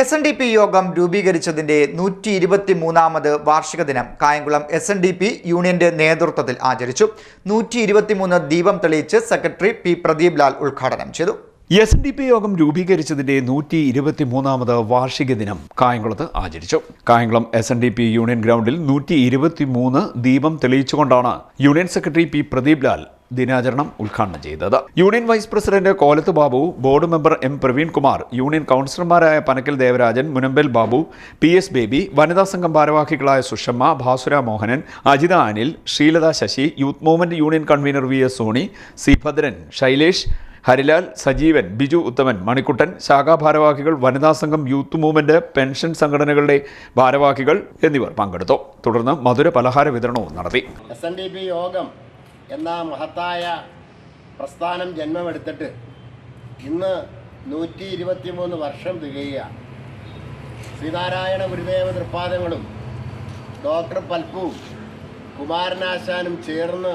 S N D P യോഗം രൂപീകരിച്ചതിന്റെ നൂറ്റി ഇരുപത്തി മൂന്നാമത് വാർഷിക ദിനം Kayamkulam S N D P യൂണിയന്റെ നേതൃത്വത്തിൽ ആചരിച്ചു. നൂറ്റി ഇരുപത്തിമൂന്ന് ദീപം തെളിയിച്ച് സെക്രട്ടറി പി പ്രദീപ് ലാൽ ഉദ്ഘാടനം ചെയ്തു. എസ് ഡി പി യോഗം രൂപീകരിച്ചതിന്റെ നൂറ്റി ഇരുപത്തി മൂന്നാമത് വാർഷിക ദിനം കായംകുളത്ത് ആചരിച്ചു. Kayamkulam S N D P union ഗ്രൗണ്ടിൽ നൂറ്റി ഇരുപത്തി മൂന്ന് ദീപം തെളിയിച്ചുകൊണ്ടാണ് union secretary P Pradeep Lal ദിനാചരണം ഉദ്ഘാടനം ചെയ്തത്. Union vice president Kolath Babu board member M Praveen Kumar union കൗൺസിലർമാരായ Panakkal Devarajan Munambal Babu P S baby വനിതാ സംഘം ഭാരവാഹികളായ Sushamma Bhasura Mohanan Ajitha Anil Sreelatha Sasi youth movement union convener V S Soni C Bhadran Shailesh Harilal Sajeevan Biju Uthaman Manikuttan ശാഖാ ഭാരവാഹികൾ വനിതാ സംഘം youth movement pension സംഘടനകളുടെ ഭാരവാഹികൾ എന്നിവർ പങ്കെടുത്തു. തുടർന്ന് മധുര പലഹാര വിതരണവും നടത്തി. എസ് എൻ ഡി പി യോഗം എന്ന മഹത്തായ പ്രസ്ഥാനം ജന്മമെടുത്തിട്ട് ഇന്ന് നൂറ്റി ഇരുപത്തിമൂന്ന് വർഷം തികയുകയാണ് ശ്രീനാരായണ ഗുരുദേവ തൃപ്പാദങ്ങളും ഡോക്ടർ പൽപ്പുവും കുമാരനാശാനും ചേർന്ന്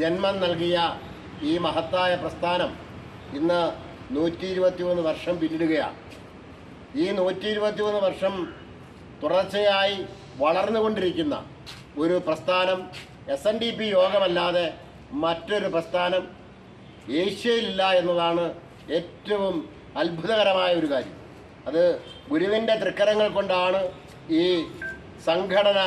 ജന്മം നൽകിയ ഈ മഹത്തായ പ്രസ്ഥാനം ഇന്ന് നൂറ്റി ഇരുപത്തി മൂന്ന് വർഷം പിന്നിടുകയാണ്. ഈ നൂറ്റി ഇരുപത്തി മൂന്ന് വർഷം തുടർച്ചയായി വളർന്നുകൊണ്ടിരിക്കുന്ന ഒരു പ്രസ്ഥാനം എസ് എൻ ഡി പി യോഗമല്ലാതെ മറ്റൊരു പ്രസ്ഥാനം ഏഷ്യയിലില്ല എന്നതാണ് ഏറ്റവും അത്ഭുതകരമായ ഒരു കാര്യം. അത് ഗുരുവിന്റെ തൃക്കരങ്ങൾ കൊണ്ടാണ് ഈ സംഘടന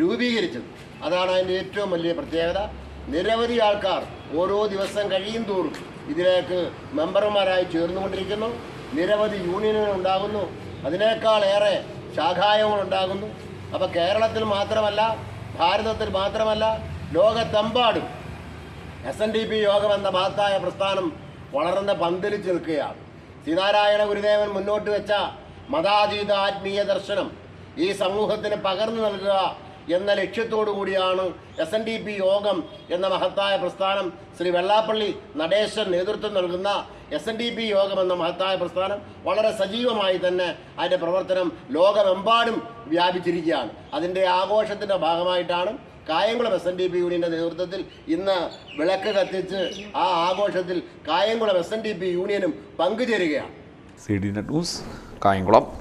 രൂപീകരിച്ചത്. അതാണ് അതിന്റെ ഏറ്റവും വലിയ പ്രത്യേകത. നിരവധി ആൾക്കാർ ഓരോ ദിവസം കഴിയും തോറും ഇതിലേക്ക് മെമ്പർമാരായി ചേർന്നുകൊണ്ടിരിക്കുന്നു. നിരവധി യൂണിയനുകൾ ഉണ്ടാകുന്നു. അതിനേക്കാൾ ഏറെ ശാഖായങ്ങൾ ഉണ്ടാകുന്നു. അപ്പോൾ കേരളത്തിൽ മാത്രമല്ല ഭാരതത്തിൽ മാത്രമല്ല ലോകത്തെമ്പാടും S N D P Yogam എന്ന മഹത്തായ പ്രസ്ഥാനം വളർന്ന് പന്തലിച്ച് നിൽക്കുകയാണ്. ശ്രീനാരായണ ഗുരുദേവൻ മുന്നോട്ട് വെച്ച മതാതീത ആത്മീയ ദർശനം ഈ സമൂഹത്തിന് പകർന്നു നൽകുക എന്ന ലക്ഷ്യത്തോടു കൂടിയാണ് എസ് എൻ ഡി പി യോഗം എന്ന മഹത്തായ പ്രസ്ഥാനം ശ്രീ വെള്ളാപ്പള്ളി നടേശൻ നേതൃത്വം നൽകുന്ന എസ് എൻ ഡി പി യോഗം എന്ന മഹത്തായ പ്രസ്ഥാനം വളരെ സജീവമായി തന്നെ അതിന്റെ പ്രവർത്തനം ലോകമെമ്പാടും വ്യാപിച്ചിരിക്കുകയാണ്. അതിന്റെ ആഘോഷത്തിന്റെ ഭാഗമായിട്ടാണ് Kayamkulam S N D P യൂണിയന്റെ നേതൃത്വത്തിൽ ഇന്ന് വിളക്ക് കത്തിച്ച് ആ ആഘോഷത്തിൽ Kayamkulam S N D P യൂണിയനും പങ്കുചേരുകയാണ്. C D news Kayamkulam.